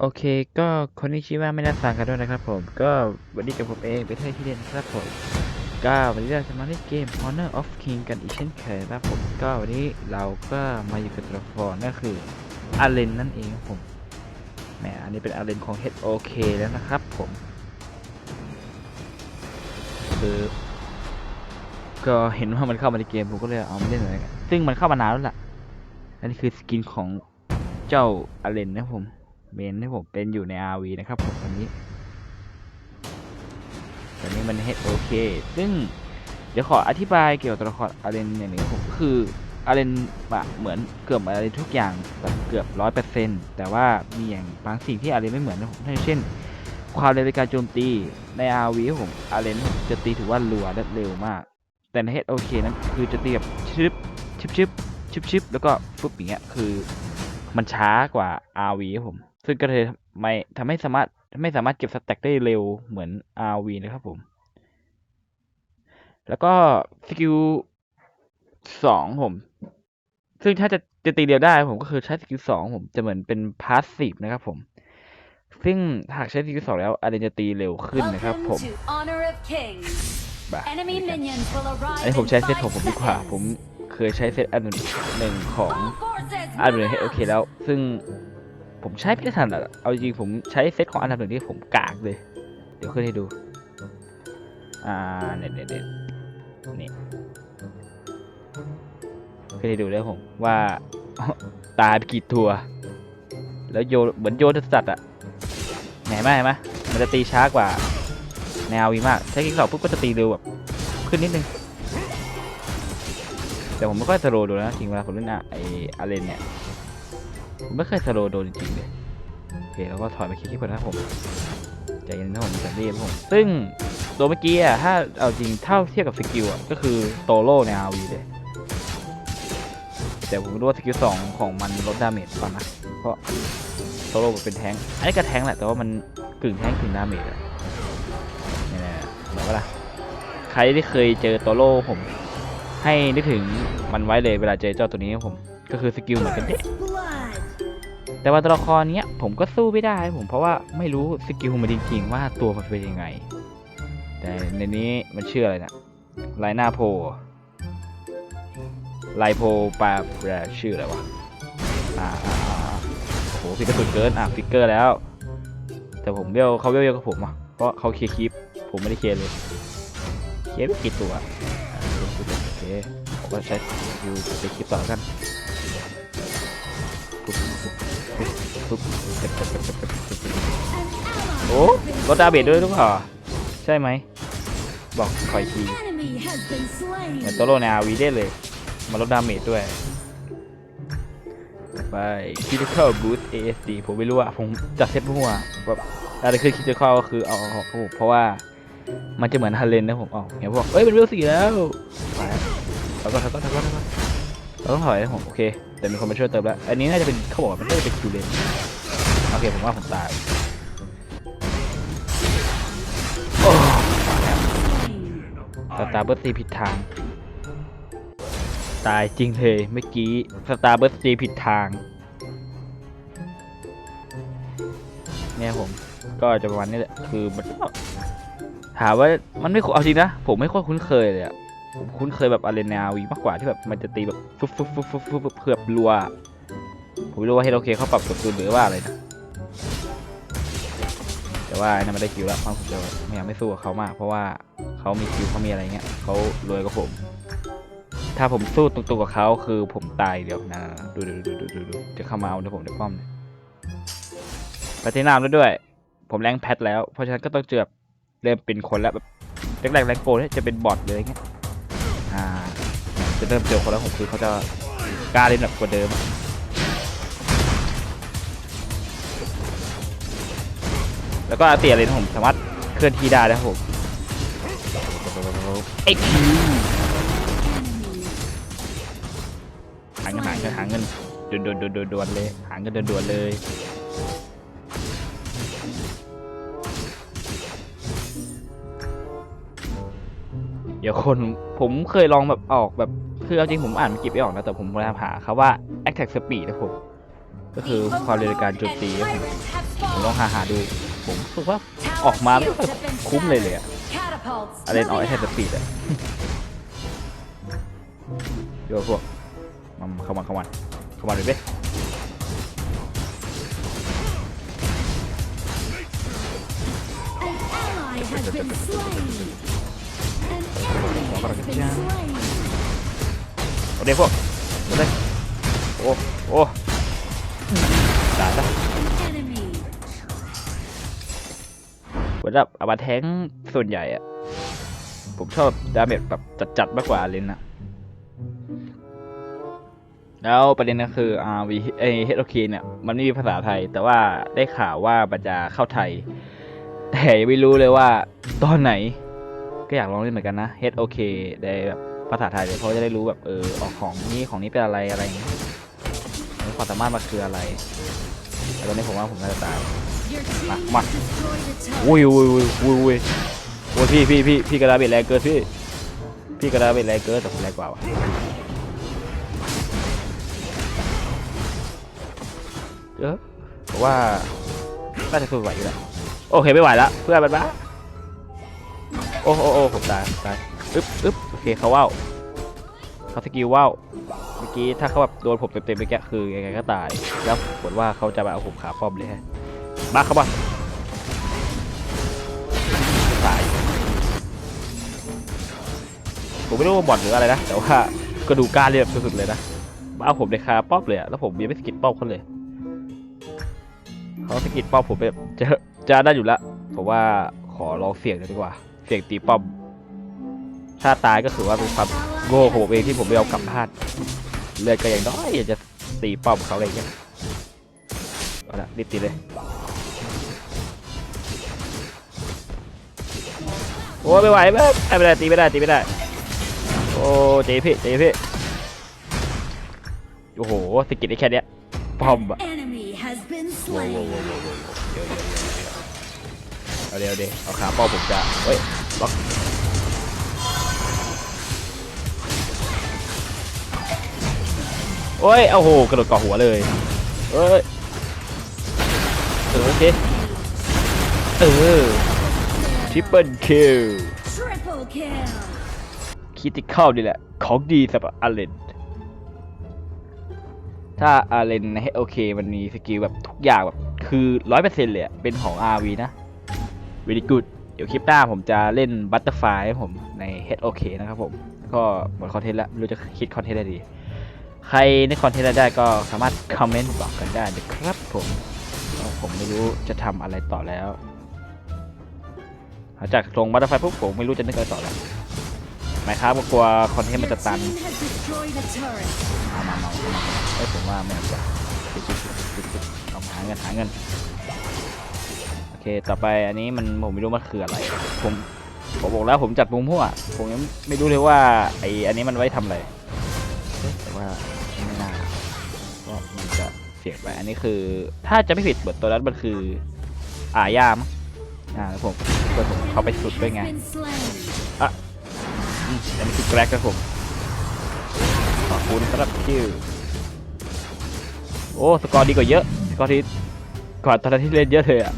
โอเคก็คนที่ชื่อว่าไม่น่าสั่งกันด้วยนะครับผม ก็วันนี้กับผมเองเป็นเทยวที่เด่นครับผม ก็วันนี้เราจะมาเล่นเกม Honor of King กันอีกเช่นเคยครับผม ก็วันนี้เราก็มาอยู่กับตัวละครนั่นคืออาเลนนั่นเองครับผมแหมอันนี้เป็นอาเลนของ HOK แล้วนะครับผมคือก็เห็นว่ามันเข้ามาในเกมผมก็เลยเอามาเล่นหน่อยกันซึ่งมันเข้ามานานแล้วล่ะ อันนี้คือสกินของเจ้าอาเลนนะครับผม เมนที่ผมเป็นอยู่ใน RV นะครับผมตอนนี้ตอนนี้มัน HOK ซึ่งเดี๋ยวขออธิบายเกี่ยวกับตัวละครอาเลนอย่างหนึ่งผมคืออาเลนอะเหมือนเกือบอาเลนทุกอย่างแบบเกือบร้อยเปอร์เซ็นต์แต่ว่ามีอย่างบางสิ่งที่อาเลนไม่เหมือนนะผมเช่น ความเร็วในการโจมตีใน RV ผมอาเลนจะตีถือว่ารัวและเร็วมาก แต่ใน HOK นั้นคือจะตีแบบชึบชึบชึบชึบชึบแล้วก็ฟึบอย่างเงี้ยคือมันช้ากว่า RV ครับผม ซึ่งก็เลยไม่ทำให้สามารถไม่สามารถเก็บสแต็กได้เร็วเหมือน RV นะครับผม แล้วก็สกิลสองผม ซึ่งถ้าจะจะตีเร็วได้ผมก็คือใช้สกิลสองผมจะเหมือนเป็นพาสซีฟนะครับผม ซึ่งหากใช้สกิลสองแล้วอาจจะตีเร็วขึ้นนะครับผม Welcome to Honor of Kings. บ่า Enemy minions will อันนี้ arrive ผม in ใช้เซต five ของผมดีกว่า ผม seconds. เคยใช้เซตอันหนึ่งหนึ่งของ All forces อันหนึ่ง move ให้โอ out. เคแล้ว ซึ่ง ผมใช้ไม่ทันอะเอาจริงผมใช้เซตของอันดับหนึ่งที่ผมกากเลย เดี๋ยวขึ้นให้ดู อ่าเน็ตเน็ตเน็ตนี่ขึ้นให้ดูแล้วผมว่าตายไปกี่ตัว แล้วโยเหมือนโยนสัตว์อะไหนไหมไหมมันจะตีช้ากว่าแนววีมากใช้กิ๊กสองปุ๊บก็จะตีเร็วแบบขึ้นนิดนึงแต่ผมไม่ค่อยสโลดนนะจริงเวลาผมเล่นอะไออาเลนเนี่ย ไม่เคยสโลโดนจริงๆเลยโอเคแล้วก็ถอยมาคิดที่ก่อนนะผมใจเย็นนะผมจะรีบครับผม ซึ่งตัวเมื่อกี้อะถ้าเอาจริงเท่าเทียบกับสกิลอะก็คือโตโร่ในอาวีเลยแต่ผมรู้ว่าสกิลสองของมันลดดาเมจป่ะนะเพราะโตโร่มันเป็นแทงอันนี้ก็แทงแหละแต่ว่ามันกึ่งแทงกึ่งดาเมจอะนี่นะบอกว่าใครที่เคยเจอโตโร่ผม ให้นึกถึงมันไว้เลยเวลาเจอเจ้าตัวนี้ผม ก็คือสกิลเหมือนกันเด็ แต่ว่าตัวละครเนี้ยผมก็สู้ไม่ได้ผมเพราะว่าไม่รู้สกิลมันจริงๆว่าตัวมันเป็นยังไง แต่ในนี้มันเชื่ออะไรนะไลน่าโพไลโพปาแปรชื่ออะไรวะอ่าโอ้โหฟิกเกอร์สุดเกินอะฟิกเกอร์แล้ว แต่ผมเวลเขาเวลเยอะกว่าผมอะเพราะเขาเคลียร์คลิปผมไม่ได้เคลียร์เลยเคลียร์ไม่กี่ตัวอะโอเคผมก็ใช้สกิลเคลียร์คลิปต่อกันปุ๊บเจ็บ เจ็บโอ้ลดดาเมจด้วยหรือเปล่าใช่ไหม บอกคอยทีเหมือน slain. โตโรในอาวีได้เลย มาลดดาเมจด้วย ไป critical boost ASD ผมไม่รู้อะผมจัดเซตมั่วแบบอะไรคือ critical ก็คือเอาเพราะว่ามันจะเหมือนฮันเลนนะผมเอาเห็นพวกเอ้ยเป็นเวลสี่แล้วไปแล้วก็แล้วก็แล้วก็ เราต้องถอยนะผมโอเค แต่มีคนมาช่วยเติมแล้ว อันนี้น่าจะเป็นเขาบอกว่ามันน่าจะเป็นคิวเลนโอเคผมว่าผมตายโอ้สตาร์เบิร์สตีผิดทาง ตายจริงเลยเมื่อกี้สตาร์เบิร์สตีผิดทางเนี่ยผมก็จะประมาณนี้แหละคือมันก็ถามว่ามันไม่คุ้นเอาจริงนะ ผมไม่ค่อยคุ้นเคยเลยอะ ผมคุ้นเคยแบบอารีนาวีมากกว่าที่แบบมันจะตีแบบฟึบฟึบฟึบฟึบฟึบเผือบรัว ผมไม่รู้ว่าเฮโรเคเขาปรับกดตูนหรือว่าอะไรนะแต่ว่าไอ้นั่นไม่ได้คิวแล้วเพราะผมจะไม่อยากไม่สู้กับเขามาก เพราะว่าเขามีคิวเขามีอะไรเงี้ยเขารวยกว่าผม ถ้าผมสู้ตรงๆกับเขาคือผมตายเดี๋ยวนะดูดูดูดูดูดูจะเข้ามาเอาเดี๋ยวผมเดี๋ยวป้อมเลยไปที่น้ำแล้วด้วย ผมแรงแพทแล้ว เพราะฉะนั้นก็ต้องเจอแบบเริ่มเป็นคนแล้วแบบแรกๆแรงโกเนี่ยจะเป็นบอทเลยเงี้ย จะเริ่มเจอคนแล้วผมคือเขาจะกล้าเล่นแบบกว่าเดิมแล้วก็อาเตียเลยนผมสามารถเคลื่อนที่ได้นะผมเอ็กคิวหาเงินหาเงินหาเงินด่วนด่วนด่วนด่วนด่วนเลยหาเงินด่วนด่วนเลย เดี๋ยวคนผมเคยลองแบบออกแบบคือเอาจริงผมอ่านมันกิบไม่ออกนะ แต่ผมพยายามหาเขาว่า attack speed นะผมก็คือความเร็วในการโจมตีผมผมลองหาหาดู ผมรู้สึกว่าออกมาไม่ค่อยคุ้มเลยเลยอะอะไรออกไอ้แทน moving ส out. ปีดอะโยนพวกมาเข้ามาเข้ามาเข้ามาเลยเว้ย An ally has เอเดี๋ยวพวกเอาเลยโอ้โอ้ตายละ An enemy. เหมือนแบบอาบาแทงส่วนใหญ่อะผมชอบดาเมจแบบจัดๆมากกว่าเลนนะแล้วประเด็นก็คือ RV ไอ HOK เนี่ย มันไม่มีภาษาไทย แต่ว่าได้ข่าวว่ามันจะเข้าไทย แต่ยังไม่รู้เลยว่าตอนไหน ก็อยากลองเล่นเหมือนกันนะ HOK ในแบบภาษาไทยเลยเพราะจะได้รู้แบบเออออกของนี้ของนี้เป็นอะไรอะไรอย่างเงี้ยความสามารถมันคืออะไรแต่ตอนนี้ผมว่าผมน่าจะตาย Your team Ma- ma- has destroyed a turret. อุ้ยอุ้ยอุ้ยอุ้ยอุ้ยโอ้ยพี่พี่พี่พี่กระดาเบ็ดแรงเกินพี่พี่กระดาเบ็ดแรงเกินแต่ผมแรงกว่าวะเออว่าน่าจะสู้ไหวอยู่แหละโอเคไม่ไหวและเพื่อนมันบ้า โอ้โอ้โอ้ผมตายผมตายอึ๊บอึ๊บโอเคเขาว่าวเขาสกิลว่าวเมื่อกี้ถ้าเขาแบบโดนผมเต็มๆไปแกคือยังไงก็ตายแล้วผลว่าเขาจะมาเอาผมขาป้อมเลยฮะมาเข้ามาตายผมไม่รู้ว่าบอดหรืออะไรนะ แต่ว่าก็ดูกล้าเรียบสุดๆเลยนะมาเอาผมในคาป้อมเลยแล้วผมยังไม่สกิดป้อมเขาเลยเขาสกิดป้อมผมแบบจะจะได้อยู่ละผมว่าขอลองเสี่ยงเลยดีกว่า เสี่ยงตีป้อม ถ้าตายก็คือว่าเป็นความโง่ของผมเองที่ผมไม่เอากลับบ้านเลือดก็ยังน้อยอยากจะตีป้อมเขาอะไรอย่างเงี้ยเอาละรีบตีเลย โอ้ยไม่ไหวแม่ไม่ได้ตีไม่ได้ตีไม่ได้ โอ้เจ๊พี่เจ๊พี่โอ้โหสกิลได้แค่เนี้ยปอมอะ Enemy has been โว้ว slain. โว้วโว้วโว้วโว้วเดี๋ยวเดี๋ยว เดี๋ยวเดี๋ยวเอาเดี๋ยวเดี๋ยวเอาขาป้อมผมจะเฮ้ยล็อกโอ้ยเอาโหกระโดดเกาะหัวเลยเอ้ยเออโอเคเออทริปเปิลคิล Triple kill. คิติเข้านี่แหละของดีสำหรับอาเลนถ้าอาเลนใน HOK มันมีสกิลแบบทุกอย่างแบบคือร้อยเปอร์เซ็นต์เลยอะเป็นของ RV นะ very good เดี๋ยวคลิปหน้าผมจะเล่นบัตเตอร์ไฟให้ผมใน HOK นะครับผม ก็หมดคอนเทนต์แล้วไม่รู้จะคิดคอนเทนต์อะไรดี ใครในคอนเทนต์อะไรได้ก็สามารถคอมเมนต์บอกกันได้นะครับผมเพราะผมไม่รู้จะทำอะไรต่อแล้วหลังจากลงบัตเตอร์ไฟปุ๊บผมไม่รู้จะนึกอะไรต่อแล้วหมายครับว่ากลัวคอนเทนต์ Your มันจะตัน team has destroyed a turret. มามามามาเอ้ยผมว่าไม่เอาดีกว่าปิดปิดปิดปิดปิดเอาหาเงินหาเงินโอ เคต่อไปอันนี้มันผมไม่รู้มันคืออะไรผมผมบอกแล้วผมจัดมุมหัวผมยังไม่รู้เลยว่าไออันนี้มันไว้ทำอะไรแต่ว่าไม่น่าก็มันจะเสียไปอันนี้คือ ถ้าจะไม่ผิดบทตัวนั้นมันคืออาญามอ่าแล้วผมเพื่อนผมเข้าไปสุดด้วยไงอืมอันนี้คือแกรกครับผมขอบคุณสำหรับคิวโอ้สกอร์ดีกว่าเยอะสกอร์ที่ก่อนตอนนั้นที่เล่นเยอะเลยอะ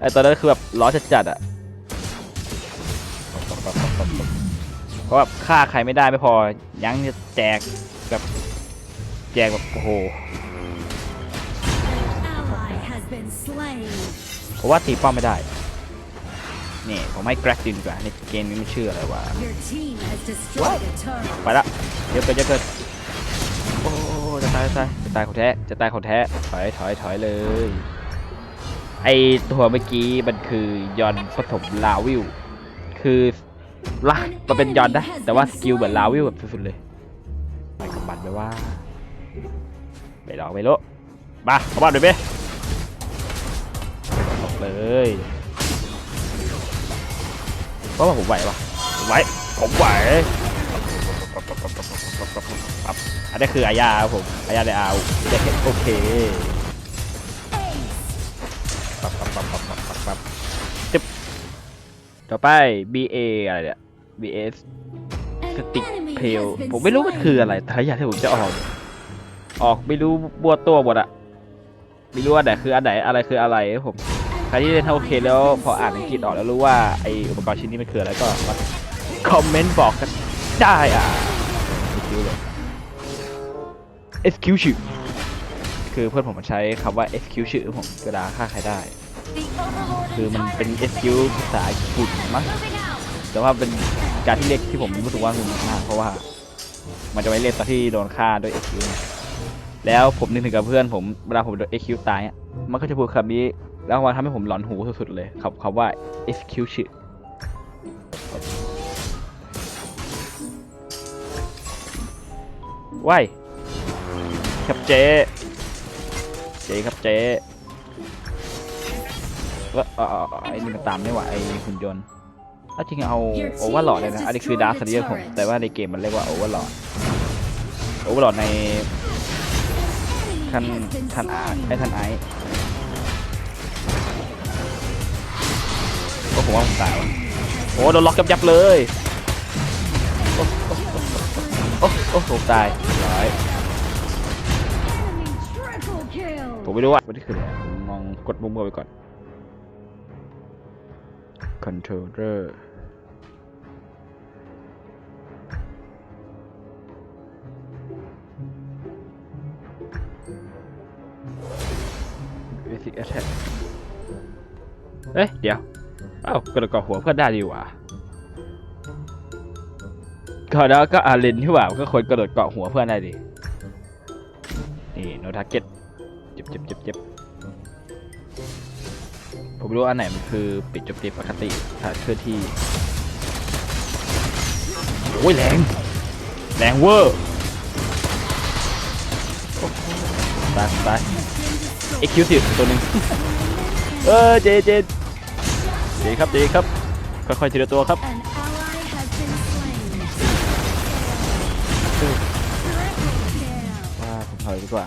ไอตอนนั้นคือแบบล้อจัดๆอะเพราะแบบฆ่าใครไม่ได้ไม่พอ ยังจะแจกแบบแจกแบบโอ้โห Ally has been slain. เพราะว่าตีป้อมไม่ได้ นี่ผมให้แกร็กดีกว่าในเกมนี้ไม่เชื่ออะไรวะ Your team has destroyed a turret. ไปละเยอะเกินเยอะเกินโอ้จะตายจะตายจะตายของแท้จะตายของแท้ถอยถอยถอยเลย ไอตัวเมื่อกี้มันคือยอนผสมลาวิลคือละมันเป็นยอนนะ แต่ว่าสกิลเหมือนลาวิลแบบสุดๆเลยไปกับมันไปว่าไปลองไปโลมาเข้าบ้านด้วยไหมออกเลยเพราะว่าผมไหวปะไหวผมไหวอันนี้คืออาญาครับผมอาญาในอาเด็กโอเค ต่อไป BA อะไรเนี่ย BS สติกเพลผมไม่รู้มันคืออะไร แต่ละอย่างที่ผมจะออก ออกไม่รู้บัวตัวหมดอะไม่รู้ว่าไหนคืออันไหนอะไรคืออะไรผมใครที่เล่นโอเคแล้วพออ่านอังกฤษออกแล้วรู้ว่าไออุปกรณ์ชิ้นนี้มันคืออะไรก็มาคอมเมนต์บอกกันได้อะ excuse เลย excuse ชื่อคือเพื่อนผมมันใช้คำว่า excuse ชื่อผมเวลาฆ่าใครได้ คือมันเป็น excuse ภาษาญี่ปุ่น มั้งแต่ว่าเป็นการที่เรียกที่ผมรู้สึกว่าคุณมากเพราะว่า มันจะไว้เรียกตอนที่โดนฆ่าด้วย excuse ไงแล้วผมนึกถึงกับเพื่อนผมเวลาผมโดน excuse ตายมันก็จะพูดคำนี้แล้วมันทำให้ผมหลอนหูสุดๆเลยคำคำว่า excuse ชื่อว้ายครับเจ๊เจ๊ครับเจ๊ว่าเออเออเออไอ้นี่มันตามไม่ไหวไอ้หุ่นยนต์ ถ้าจริงเอาโอเวอร์หลอดเลยนะ อันนี้คือดาร์คเรียผม แต่ว่าในเกมมันเรียกว่าโอเวอร์หลอดโอเวอร์หลอดใน Enemy ท่าน has been ท่านอาร์ slain. ไอ้ท่านไอซ์ก็ผมว่าผมตายวะโอ้โดนล็อกยับยับๆเลยโอ้โอ้โอ้โอ้โอ้ผมตายร้อย Enemy triple kill. ผมไม่รู้ว่าวันนี้คืออะไรผมมองกดมุมมือไปก่อน controller เบสิกแอทแทกเอ้ยเดี๋ยวเอ้ากระกอบหัวเพื่อนได้ดีกว่าก็แล้วก็อาเลนที่ว่าก็ควรกระโดดเกาะหัวเพื่อนได้ดิ นี่โนทาร์เก็ตเจ็บเจ็บเจ็บเจ็บผมรู้อันไหนมันคือปิดจบติปกติถ้าเคลื่อนที่ โอ้ยแรง แรงเวอร์ตายตาย เอ็กคิวสิตัวหนึ่งเออเจเจเจครับเจครับค่อยๆทีละตัวครับ An ally has been slain. เออ Triple kill. ว่าผมถอยดีกว่า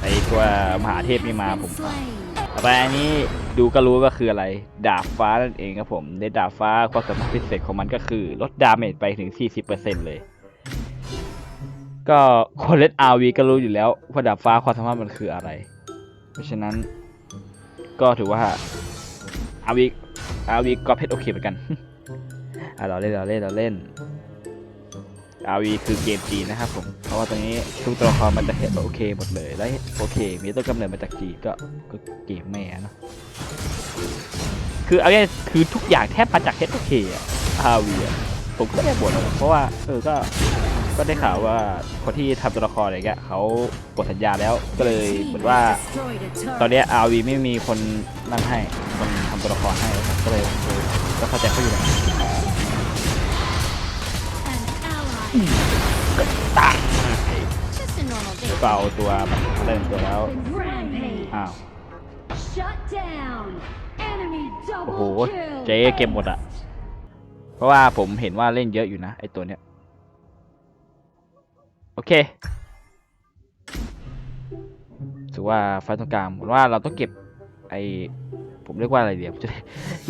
ไอตัวมหาเทพนี่มาผม Been slain. ต่อไปอันนี้ดูก็รู้ก็คืออะไร ดาบฟ้านั่นเองครับผมในดาบฟ้าความสามารถพิเศษของมันก็คือ ลดดาเมจไปถึง 40%เลย ก็คนเล่น RV ก็รู้อยู่แล้วว่าดาบฟ้าความสามารถมันคืออะไร เพราะฉะนั้น ก็ถือว่า RV RV ก็เพชรโอเคเหมือนกันอะเราเล่นเราเล่นเราเล่น RV คือเกมจีนนะครับผมเพราะว่าตอนนี้ทุกตัวละครมันจะเห็นโอเคหมดเลยแล้วโอเค มีต้นกำเนิดมาจากจีนก็ก็เกมแม่เนะคือเอาง่ายคือทุกอย่างแทบมาจาก HOK อะ RV อะผมก็ไม่ได้บ่นเพราะว่าเออก็ ก็ได้ข่าวว่าคนที่ทำตัวละครอะไรเงี้ยเขากดสัญญาแล้วก็เลย Team เหมือนว่า has destroyed a turret. ตอนเนี้ย RV ไม่มีคนนั่นให้คนทำตัวละครให้ผมก็เลยเออก็เข้าใจเขาอยู่แหละ An ally ตาย just a normal day. ก็เอาตัวแบบเล่นตัวแล้ว Rampage. อ้าว Shut down. Enemy โอ้โห double kill. เจ๊เก็บหมดอะเพราะว่าผมเห็นว่าเล่นเยอะอยู่นะไอตัวเนี้ย โอเคถือว่าไฟตรงกลางผมว่าเราต้องเก็บไอผมเรียกว่าอะไรเดี๋ยวจะ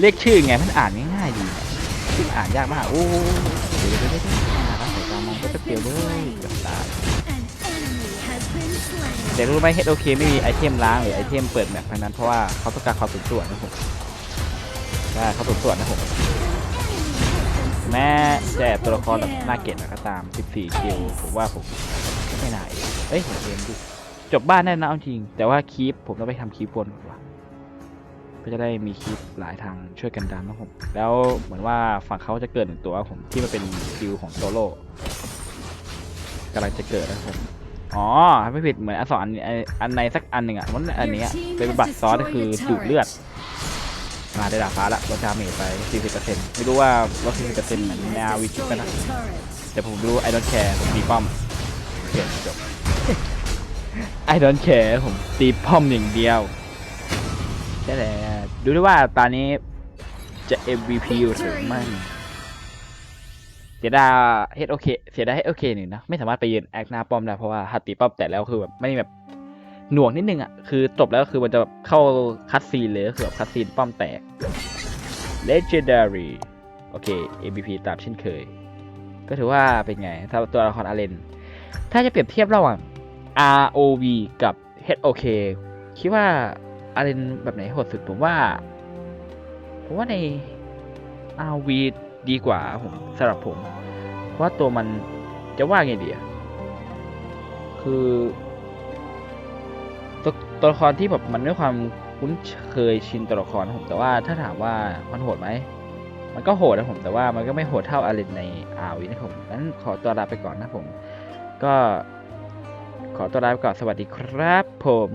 เรียกชื่อไงมันอ่านง่ายๆดีเนี่ยชื่ออ่านยากมากโอ้เดี๋ยวเดี๋ยวเดี๋ยวเดี๋ยวอ่านแล้วสายตามองก็จะเปลี่ยวเลยกือบตาย An enemy has been slain. แต่รู้ไหม HOK ไม่มีไอเทมล้างหรือไอเทมเปิดแมปทั้งนั้นเพราะว่าเขาต้องการความสมส่วนนะผมได้เขาสมส่วนนะผม แม้จะแอบตัวละครแบบน่าเกลียดหน่อยก็ตาม 14 คิว ผมว่าผมไม่น่าเองเอ้ยเองดิจบบ้านแน่นะเอาจริง แต่ว่าคีปผมต้องไปทำคีปบนก่อนว่ะก็จะได้มีคีปหลายทางช่วยกันดันนะผม แล้วเหมือนว่าฝั่งเขาจะเกิดหนึ่งตัวผมที่มันเป็นคิวของโซโล่กำลังจะเกิดนะผมอ๋อไม่ผิดเหมือนอันสองอันอันในสักอันหนึ่งอะมันอันนี้เป็นบัตรซอสก็คือดูดเลือด มาได้ดาบฟ้าละลดดาเมจไป 40%ไม่รู้ว่าลด 40%เหมือนแนววิจิ Destroyed กันนะ แต่ผมรู้ไอ o n t แคร์ผมตีป้อมเก็บจบไอ o n t แคร์ผมตีป้อมอย่างเดียวใช่แหละดูด้วยว่าตอนนี้จะ MVP หรือไม่เสียดายเฮดโอเคเสียดายเฮดโอเคหนึ่งนะ ไม่สามารถไปยืนแอคหน้าป้อมได้เพราะว่าถ้าตีป้อมแต่แล้วคือแบบไม่แบบ หน่วงนิดนึงอะคือจบแล้วคือมันจะแบบเข้าคัดซีนเลยก็คือแบบคัดซีนป้อมแตก Legendary โอเค MVP ตามเช่นเคย ก็ถือว่าเป็นไง ถ้าตัวละครอาเลน ถ้าจะเปรียบเทียบระหว่าง ROV กับ HOK คิดว่าอารินแบบไหนโหดสุดผมว่า ผมว่าใน RV ดีกว่าผมสำหรับผม เพราะว่าตัวมันจะว่าไงดีคือ ตัวละครที่แบบมันด้วยความคุ้นเคยชินตัวละครผมแต่ว่าถ้าถามว่ามันโหดไหมมันก็โหดนะผมแต่ว่ามันก็ไม่โหดเท่าอารินใน RV นะผมงั้นขอตัวลาไปก่อนนะผม ก็ขอตัวลาไปก่อนสวัสดีครับผม